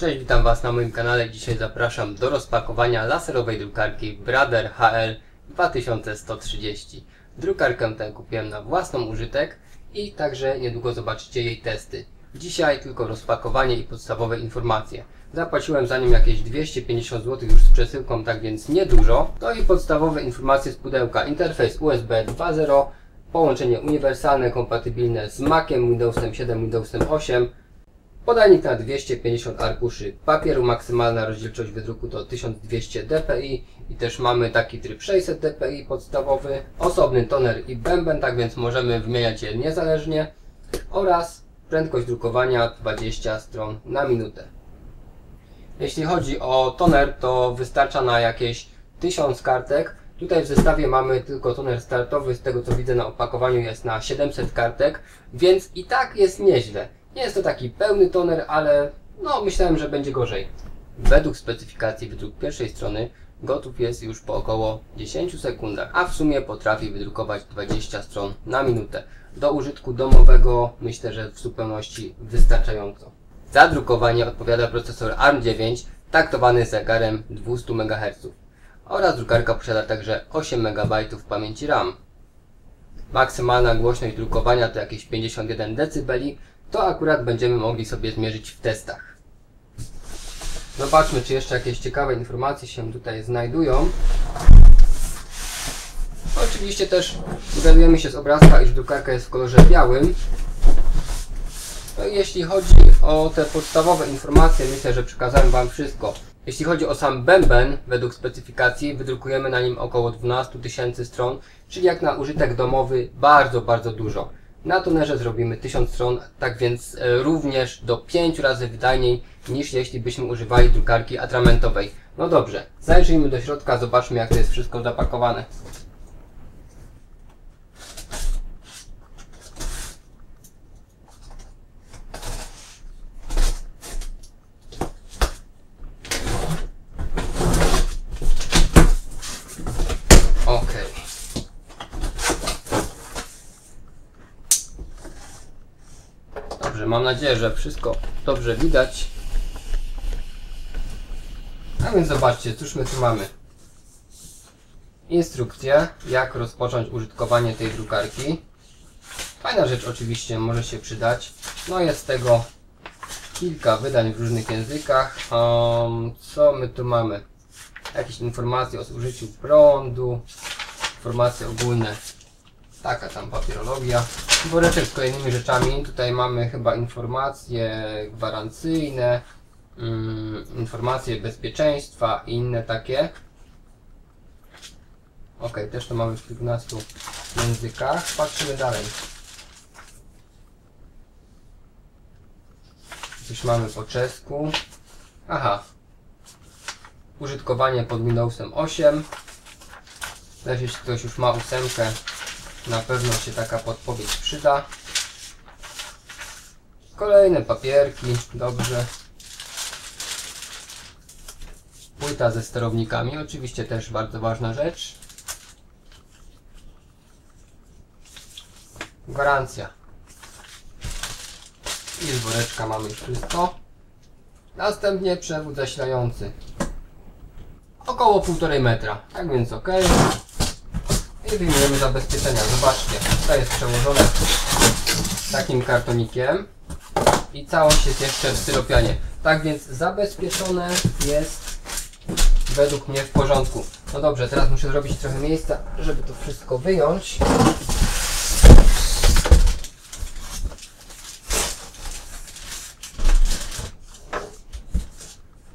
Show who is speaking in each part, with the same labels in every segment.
Speaker 1: Cześć, witam Was na moim kanale. Dzisiaj zapraszam do rozpakowania laserowej drukarki Brother HL 2130. Drukarkę tę kupiłem na własną użytek i także niedługo zobaczycie jej testy. Dzisiaj tylko rozpakowanie i podstawowe informacje. Zapłaciłem za nią jakieś 250 zł już z przesyłką, tak więc niedużo. To i podstawowe informacje z pudełka. Interfejs USB 2.0, połączenie uniwersalne, kompatybilne z Maciem, Windowsem 7, Windowsem 8, Podajnik na 250 arkuszy papieru, maksymalna rozdzielczość wydruku to 1200 dpi i też mamy taki tryb 600 dpi podstawowy, osobny toner i bęben, tak więc możemy wymieniać je niezależnie oraz prędkość drukowania 20 stron na minutę. Jeśli chodzi o toner, to wystarcza na jakieś 1000 kartek. Tutaj w zestawie mamy tylko toner startowy, z tego co widzę na opakowaniu jest na 700 kartek, więc i tak jest nieźle. Nie jest to taki pełny toner, ale no myślałem, że będzie gorzej. Według specyfikacji wydruk pierwszej strony gotów jest już po około 10 sekundach, a w sumie potrafi wydrukować 20 stron na minutę. Do użytku domowego myślę, że w zupełności wystarczająco. Za drukowanie odpowiada procesor ARM9 taktowany zegarem 200 MHz oraz drukarka posiada także 8 MB pamięci RAM. Maksymalna głośność drukowania to jakieś 51 dB, to akurat będziemy mogli sobie zmierzyć w testach. Zobaczmy, czy jeszcze jakieś ciekawe informacje się tutaj znajdują. Oczywiście też dowiadujemy się z obrazka, iż drukarka jest w kolorze białym. No jeśli chodzi o te podstawowe informacje, myślę, że przekazałem Wam wszystko. Jeśli chodzi o sam bęben, według specyfikacji wydrukujemy na nim około 12 tysięcy stron, czyli jak na użytek domowy bardzo, bardzo dużo. Na tonerze zrobimy 1000 stron, tak więc e, również do 5 razy wydajniej niż jeśli byśmy używali drukarki atramentowej. No dobrze, zajrzyjmy do środka, zobaczmy jak to jest wszystko zapakowane. Okej. Dobrze, mam nadzieję, że wszystko dobrze widać. A więc zobaczcie, cóż my tu mamy. Instrukcję, jak rozpocząć użytkowanie tej drukarki. Fajna rzecz oczywiście, może się przydać. No jest tego kilka wydań w różnych językach. Um, co my tu mamy? Jakieś informacje o zużyciu prądu, informacje ogólne Taka tam papierologia. Woreczek z kolejnymi rzeczami. Tutaj mamy chyba informacje gwarancyjne, mm, informacje bezpieczeństwa i inne takie. Ok, też to mamy w kilkunastu językach. Patrzymy dalej. Coś mamy po czesku. Aha. Użytkowanie pod Windowsem 8. Też jeśli ktoś już ma ósemkę, na pewno się taka podpowiedź przyda. Kolejne papierki, dobrze. Płyta ze sterownikami, oczywiście też bardzo ważna rzecz. Gwarancja. I z woreczka mamy już wszystko. Następnie przewód zasilający. Około 1,5 metra, tak więc ok. Wyjmujemy zabezpieczenia. Zobaczcie, to jest przełożone takim kartonikiem i całość jest jeszcze w styropianie. Tak więc zabezpieczone jest według mnie w porządku. No dobrze, teraz muszę zrobić trochę miejsca, żeby to wszystko wyjąć.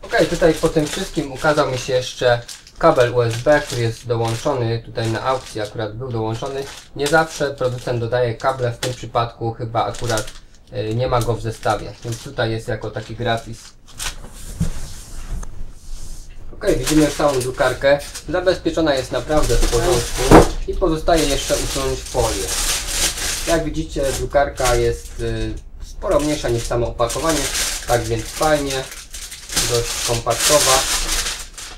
Speaker 1: Ok, tutaj po tym wszystkim ukazał mi się jeszcze kabel USB, który jest dołączony tutaj na aukcji, akurat był dołączony. Nie zawsze producent dodaje kable, w tym przypadku chyba akurat y, nie ma go w zestawie, więc tutaj jest jako taki grafis. Ok, widzimy całą drukarkę. Zabezpieczona jest naprawdę w porządku i pozostaje jeszcze usunąć folię. Jak widzicie, drukarka jest y, sporo mniejsza niż samo opakowanie, tak więc fajnie, dość kompaktowa.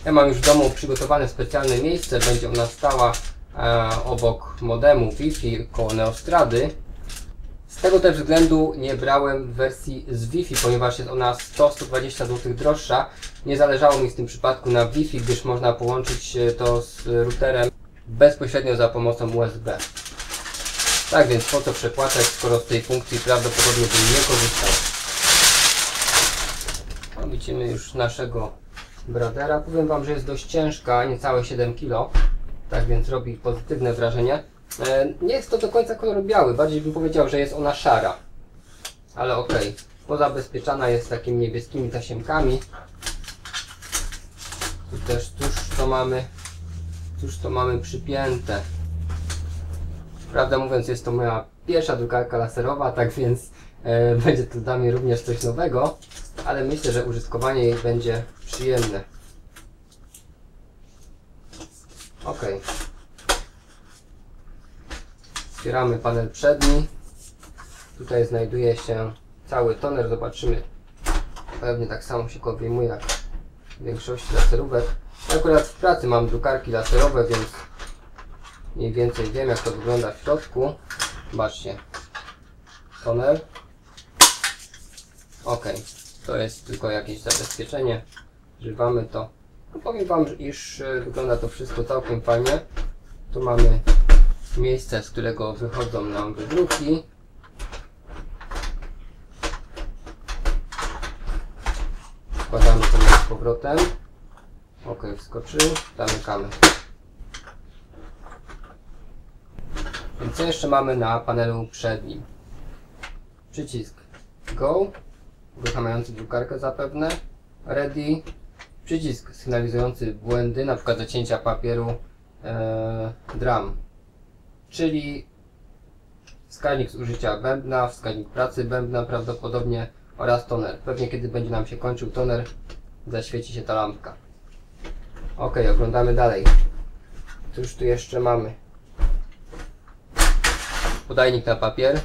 Speaker 1: Ja mam już w domu przygotowane specjalne miejsce, będzie ona stała e, obok modemu Wi-Fi koło Neostrady. Z tego też względu nie brałem wersji z Wi-Fi, ponieważ jest ona 100-120 zł droższa. Nie zależało mi w tym przypadku na Wi-Fi, gdyż można połączyć e, to z routerem bezpośrednio za pomocą USB. Tak więc po co przepłacać, skoro z tej funkcji prawdopodobnie bym nie korzystał. No, widzimy już naszego Bradera. Powiem Wam, że jest dość ciężka, niecałe 7 kg. Tak więc robi pozytywne wrażenie. E, Nie jest to do końca kolor biały, bardziej bym powiedział, że jest ona szara. Ale okej. Pozabezpieczana jest takimi niebieskimi tasiemkami. Tu też tuż to mamy, tuż to mamy przypięte. Prawdę mówiąc, jest to moja pierwsza drukarka laserowa, tak więc e, będzie to dla mnie również coś nowego, ale myślę, że użytkowanie jej będzie przyjemne. Ok. Otwieramy panel przedni. Tutaj znajduje się cały toner. Zobaczymy. Pewnie tak samo się wyjmuje jak w większości laserówek. Akurat w pracy mam drukarki laserowe, więc mniej więcej wiem jak to wygląda w środku. Zobaczcie. Toner. Ok. To jest tylko jakieś zabezpieczenie. Używamy to. No powiem Wam, iż e, wygląda to wszystko całkiem fajnie. Tu mamy miejsce, z którego wychodzą nam wydruki. Wkładamy to z powrotem. Ok, wskoczył. Zamykamy. Więc co jeszcze mamy na panelu przednim? Przycisk Go, uruchamiający drukarkę zapewne. Ready, przycisk sygnalizujący błędy, na przykład zacięcia papieru e, drum, czyli wskaźnik zużycia bębna, wskaźnik pracy bębna prawdopodobnie oraz toner. Pewnie kiedy będzie nam się kończył toner, zaświeci się ta lampka. Ok, oglądamy dalej. Cóż tu jeszcze mamy? Podajnik na papier.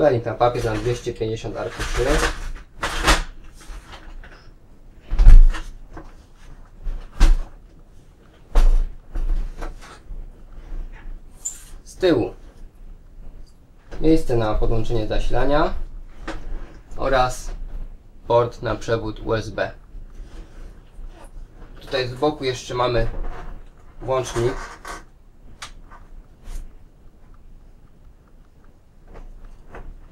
Speaker 1: Podajnik na papier na 250 arkuszy. Z tyłu miejsce na podłączenie zasilania oraz port na przewód USB. Tutaj z boku jeszcze mamy włącznik.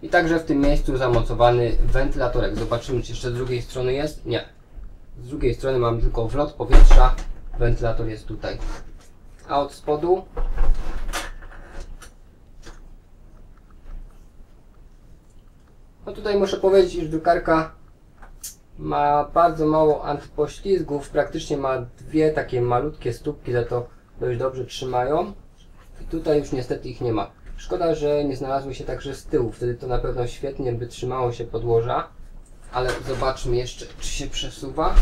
Speaker 1: I także w tym miejscu zamocowany wentylatorek. Zobaczymy, czy jeszcze z drugiej strony jest. Nie. Z drugiej strony mamy tylko wlot powietrza. Wentylator jest tutaj. A od spodu No tutaj muszę powiedzieć, iż drukarka ma bardzo mało antypoślizgów, praktycznie ma dwie takie malutkie stópki, za to dość dobrze trzymają. I tutaj już niestety ich nie ma. Szkoda, że nie znalazły się także z tyłu, wtedy to na pewno świetnie by trzymało się podłoża. Ale zobaczmy jeszcze, czy się przesuwa.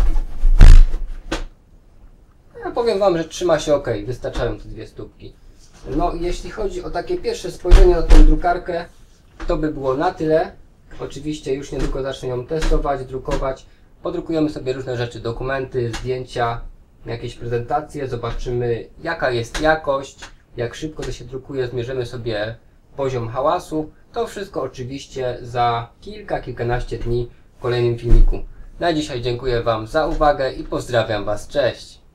Speaker 1: Ja powiem Wam, że trzyma się ok, wystarczają te dwie stópki. No, jeśli chodzi o takie pierwsze spojrzenie na tą drukarkę, to by było na tyle. Oczywiście już niedługo zacznę ją testować, drukować. Podrukujemy sobie różne rzeczy, dokumenty, zdjęcia, jakieś prezentacje, zobaczymy jaka jest jakość, jak szybko to się drukuje, zmierzymy sobie poziom hałasu. To wszystko oczywiście za kilka, kilkanaście dni w kolejnym filmiku. Na dzisiaj dziękuję Wam za uwagę i pozdrawiam Was, cześć!